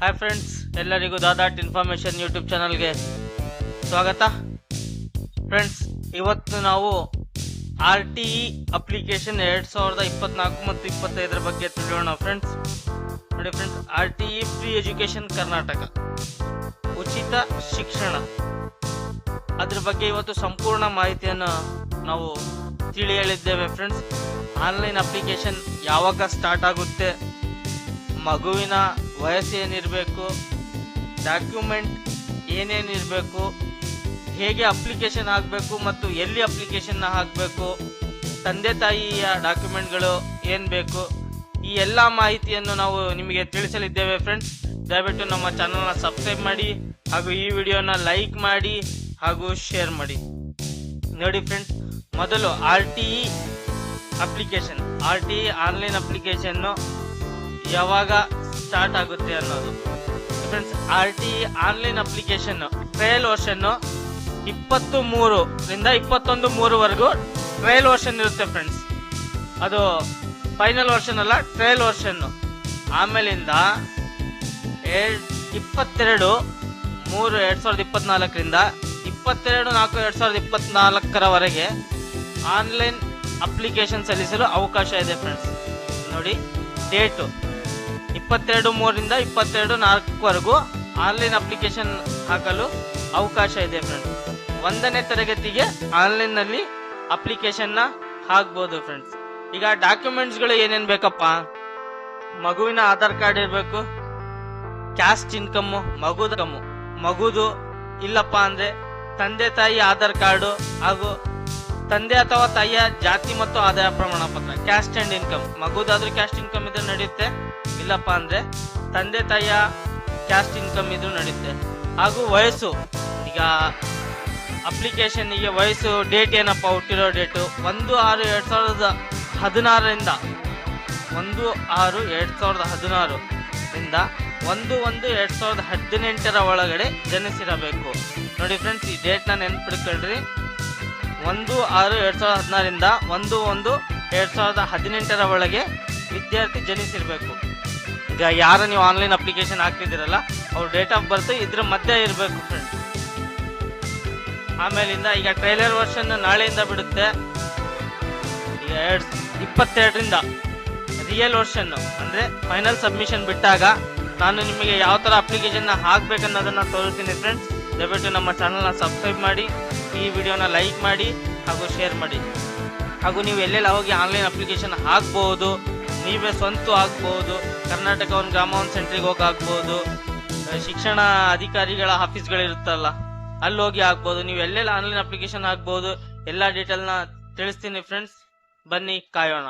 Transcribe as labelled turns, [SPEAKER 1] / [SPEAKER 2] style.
[SPEAKER 1] Hi friends ಎಲ್ಲರಿಗೂ ದಾದಾಟ್ information YouTube ಚಾನಲ್ಗೆ ಸ್ವಾಗತ. ಫ್ರೆಂಡ್ಸ್ ಇವತ್ತು ನಾವು ಆರ್ ಟಿ ಇ ಅಪ್ಲಿಕೇಶನ್ ಎರಡು ಸಾವಿರದ ಇಪ್ಪತ್ನಾಲ್ಕು ಮತ್ತು ಇಪ್ಪತ್ತೈದರ ಬಗ್ಗೆ ತಿಳಿಯೋಣ ಫ್ರೆಂಡ್ಸ್ ನೋಡಿ friends R T E free education Karnataka. ಉಚಿತ ಶಿಕ್ಷಣ. ಅದ್ರ ಬಗ್ಗೆ ಇವತ್ತು ಸಂಪೂರ್ಣ ಮಾಹಿತಿಯನ್ನು ನಾವು ತಿಳಿ ಹೇಳಿದ್ದೇವೆ ಫ್ರೆಂಡ್ಸ್ ಆನ್ಲೈನ್ ಅಪ್ಲಿಕೇಶನ್ ಯಾವಾಗ ಸ್ಟಾರ್ಟ್ ಆಗುತ್ತೆ? ಮಗುವಿನ ವಯಸ್ಸು ಏನಿರಬೇಕು ಡಾಕ್ಯುಮೆಂಟ್ ಏನೇನಿರಬೇಕು, ಹೇಗೆ ಅಪ್ಲಿಕೇಶನ್ ಹಾಕಬೇಕು ಮತ್ತು ಎಲ್ಲಿ ಅಪ್ಲಿಕೇಶನ್ನ ಹಾಕಬೇಕು, ತಂದೆ ತಾಯಿಯ ಡಾಕ್ಯುಮೆಂಟ್ಗಳು ಏನು ಬೇಕು, ಈ ಎಲ್ಲ ಮಾಹಿತಿಯನ್ನು ನಾವು ನಿಮಗೆ ತಿಳಿಸಲಿದ್ದೇವೆ ಫ್ರೆಂಡ್ಸ್ ದಯವಿಟ್ಟು ನಮ್ಮ ಚಾನಲ್ನ ಸಬ್ಸ್ಕ್ರೈಬ್ ಮಾಡಿ ಹಾಗೂ ಈ ವಿಡಿಯೋನ ಲೈಕ್ ಮಾಡಿ ಹಾಗೂ ಶೇರ್ ಮಾಡಿ. ನೋಡಿ ಫ್ರೆಂಡ್ಸ್ ಮೊದಲು R T application R T E online application ಯಾವಾಗ ಸ್ಟಾರ್ಟ್ ಆಗುತ್ತೆ ಅನ್ನೋದು. Friends R T online application trial ವರ್ಷನ್ನು ಇಪ್ಪತ್ತು ಮೂರರಿಂದ ಇಪ್ಪತ್ತೊಂದು ಮೂರುವರೆಗೂ ಟ್ರಯಲ್ ವರ್ಷನ್ ಇರುತ್ತೆ ಫ್ರೆಂಡ್ಸ್ ಅದು ಫೈನಲ್ ವರ್ಷನ್ ಅಲ್ಲ ಟ್ರಯಲ್ ವರ್ಷನ್ನು ಆಮೇಲಿಂದ ಇಪ್ಪತ್ತೆರಡು, ಮೂರು, ಎರಡು ಸಾವಿರದ ಇಪ್ಪತ್ನಾಲ್ಕರಿಂದ ಇಪ್ಪತ್ತೆರಡು, ನಾಲ್ಕು, ಎರಡು ಸಾವಿರದ ಇಪ್ಪತ್ನಾಲ್ಕರವರೆಗೆ ಆನ್ಲೈನ್ ಅಪ್ಲಿಕೇಶನ್ ಸಲ್ಲಿಸಲು ಅವಕಾಶ ಇದೆ ಫ್ರೆಂಡ್ಸ್ ನೋಡಿ ಡೇಟು ಇಪ್ಪತ್ತೆರಡು ಮೂರರಿಂದ ಇಪ್ಪತ್ತೆರಡು ನಾಲ್ಕುವರೆಗೂ ಆನ್ಲೈನ್ ಅಪ್ಲಿಕೇಶನ್ ಹಾಕಲು ಅವಕಾಶ ಇದೆ ಫ್ರೆಂಡ್ ಒಂದನೇ ತರಗತಿಗೆ ಆನ್ಲೈನ್ನಲ್ಲಿ ಅಪ್ಲಿಕೇಶನ್ನ ಹಾಕ್ಬೋದು ಫ್ರೆಂಡ್ಸ್ ಈಗ ಡಾಕ್ಯುಮೆಂಟ್ಸ್ಗಳು ಏನೇನು ಬೇಕಪ್ಪ? ಮಗುವಿನ ಆಧಾರ್ ಕಾರ್ಡ್ ಇರಬೇಕು, ಕ್ಯಾಸ್ಟ್ ಇನ್ಕಮ್ಮು, ಮಗುದ ಕಮ್ಮು. ಮಗುದು ಇಲ್ಲಪ್ಪ ಅಂದ್ರೆ ತಂದೆ ತಾಯಿ ಆಧಾರ್ ಕಾರ್ಡು ಹಾಗೂ ತಂದೆ ಅಥವಾ ತಾಯಿಯ ಜಾತಿ ಮತ್ತು ಆದಾಯ ಪ್ರಮಾಣ ಪತ್ರ ಕ್ಯಾಸ್ಟ್ ಅಂಡ್ ಇನ್ಕಮ್. ಮಗುದಾದ್ರೂ ಕ್ಯಾಸ್ಟ್ ಇನ್ಕಮ್ ಇದ್ರೆ ನಡೆಯುತ್ತೆ. ಇಲ್ಲಪ್ಪ ಅಂದರೆ ತಂದೆ ತಾಯಿಯ ಕ್ಯಾಸ್ಟ್ ಇನ್ಕಮ್ ಇದು ನಡೆಯುತ್ತೆ ಹಾಗೂ ವಯಸ್ಸು, ಈಗ ಅಪ್ಲಿಕೇಶನ್ಗೆ ವಯಸ್ಸು ಡೇಟ್ ಏನಪ್ಪ ಹುಟ್ಟಿರೋ ಡೇಟು ಒಂದು ಆರು ಎರಡು ಸಾವಿರದ ಹದಿನಾರರಿಂದ ಒಂದು ಆರು ಎರಡು ಸಾವಿರದ ಹದಿನಾರು ಇಂದ ಒಂದು ಒಂದು ಎರಡು ಸಾವಿರದ ಹದಿನೆಂಟರ ಒಳಗಡೆ ಜನಿಸಿರಬೇಕು. ನೋಡಿ ಫ್ರೆಂಡ್ಸ್ ಈ ಡೇಟ್ನ ನೆನ್ಪಿಡ್ಕೊಳ್ರಿ. ಒಂದು ಆರು ಎರಡು ಸಾವಿರದ ಹದಿನಾರರಿಂದ ಒಂದು ಒಂದು ಎರಡು ಸಾವಿರದ ಹದಿನೆಂಟರ ಒಳಗೆ ವಿದ್ಯಾರ್ಥಿ ಜನಿಸಿರ್ಬೇಕು. ಈಗ ಯಾರು ನೀವು ಆನ್ಲೈನ್ ಅಪ್ಲಿಕೇಶನ್ ಹಾಕ್ತಿದ್ದೀರಲ್ಲ, ಅವ್ರ ಡೇಟ್ ಆಫ್ ಬರ್ತ್ ಇದ್ರ ಮಧ್ಯೆ ಇರಬೇಕು ಫ್ರೆಂಡ್ಸ್ ಆಮೇಲಿಂದ ಈಗ ಟ್ರೈಲರ್ ವರ್ಷನ್ ನಾಳೆಯಿಂದ ಬಿಡುತ್ತೆ. ಈಗ ಎರಡ್ ಇಪ್ಪತ್ತೆರಡರಿಂದ ರಿಯಲ್ ವರ್ಷನ್ನು ಅಂದರೆ ಫೈನಲ್ ಸಬ್ಮಿಷನ್ ಬಿಟ್ಟಾಗ ನಾನು ನಿಮಗೆ ಯಾವ ಥರ ಅಪ್ಲಿಕೇಶನ್ನ ಹಾಕಬೇಕನ್ನೋದನ್ನು ತೋರಿಸ್ತೀನಿ ಫ್ರೆಂಡ್ಸ್ ದಯವಿಟ್ಟು ನಮ್ಮ ಚಾನಲ್ನ ಸಬ್ಸ್ಕ್ರೈಬ್ ಮಾಡಿ, ಈ ವಿಡಿಯೋನ ಲೈಕ್ ಮಾಡಿ ಹಾಗೂ ಶೇರ್ ಮಾಡಿ. ಹಾಗೂ ನೀವು ಎಲ್ಲೆಲ್ಲ ಹೋಗಿ ಆನ್ಲೈನ್ ಅಪ್ಲಿಕೇಶನ್ ಹಾಕ್ಬೋದು ನೀವೇ ಸ್ವಂತ ಆಗ್ಬೋದು. ಕರ್ನಾಟಕ ಒಂದು ಗ್ರಾಮ ಒಂದು ಸೆಂಟ್ರಿಗೆ ಹೋಗಿ ಆಗ್ಬೋದು ಶಿಕ್ಷಣ ಅಧಿಕಾರಿಗಳ ಆಫೀಸ್ಗಳಿರುತ್ತಲ್ಲ ಅಲ್ಲಿ ಹೋಗಿ ಆಗ್ಬೋದು. ನೀವು ಎಲ್ಲೆಲ್ಲ ಆನ್ಲೈನ್ ಅಪ್ಲಿಕೇಶನ್ ಆಗ್ಬೋದು. ಎಲ್ಲ ಡೀಟೇಲ್ನ ತಿಳಿಸ್ತೀನಿ ಫ್ರೆಂಡ್ಸ್ ಬನ್ನಿ, ಕಾಯೋಣ.